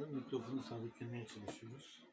ardından mikrofonu sabitlemeye çalışıyoruz.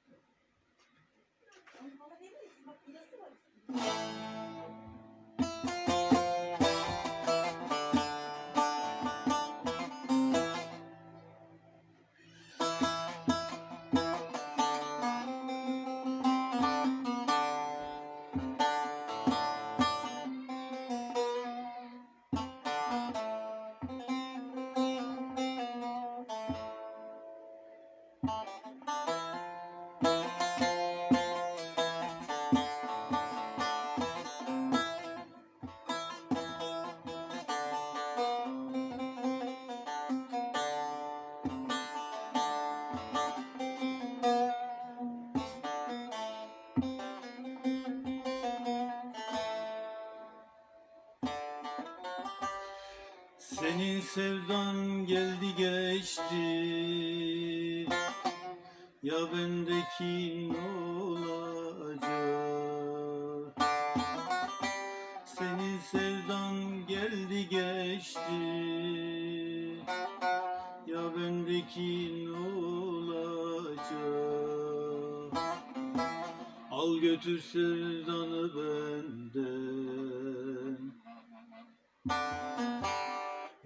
Senin sevdan geldi geçti. Ya bendeki ne olacak? Senin sevdan geldi geçti. Ya bendeki ne olacak? Al götür sevdanı benden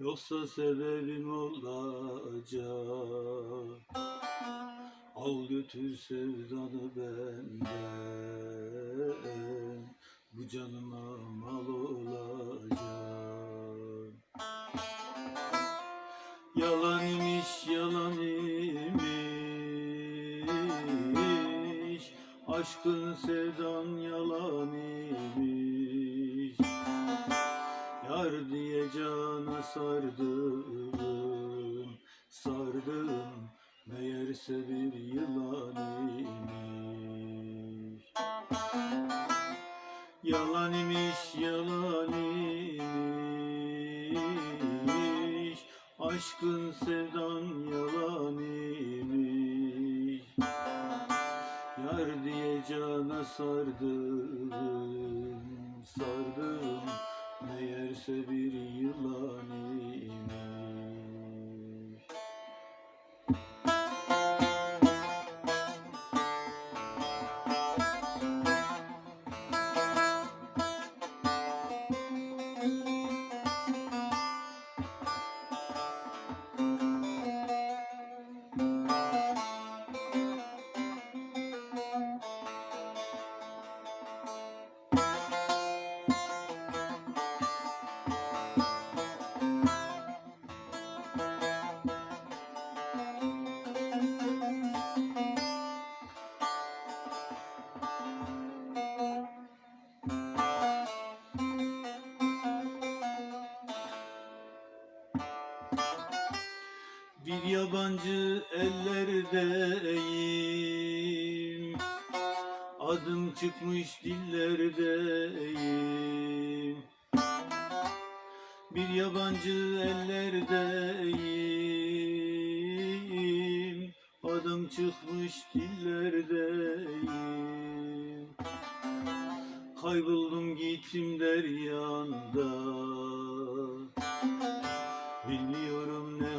Yoksa sebebim olacak. Al götür sevdanı benden. Bu canıma mal olacak. Yalan imiş yalan imiş. Aşkın sevdan yalan imiş Yar diye cana sardım, sardım Meğerse bir yılan imiş. Yalan imiş, yalan imiş. Aşkın sevdan yalan imiş. Yar diye cana sardım, sardım Meğerse bir yılan Bir yabancı ellerdeyim Adım çıkmış dillerdeyim Bir yabancı ellerdeyim Adım çıkmış dillerdeyim Kayboldum gittim deryanda. Bilmiyorum ne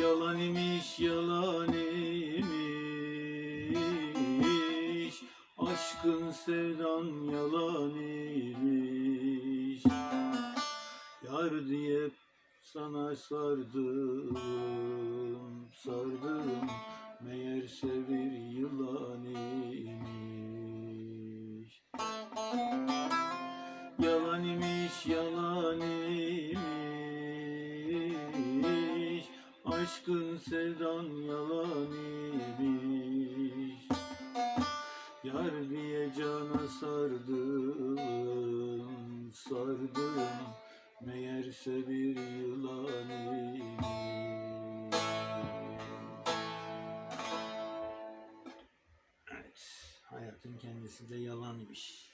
Yalan imiş yalan imiş. Aşkın sevdan yalan imiş. Yar diye sana sardım, sardım. Meğerse bir Aşkın sevdan yalan imiş Yar diye cana sardım, sardım Meğerse bir yılan imiş. Evet, hayatın kendisi de yalan imiş.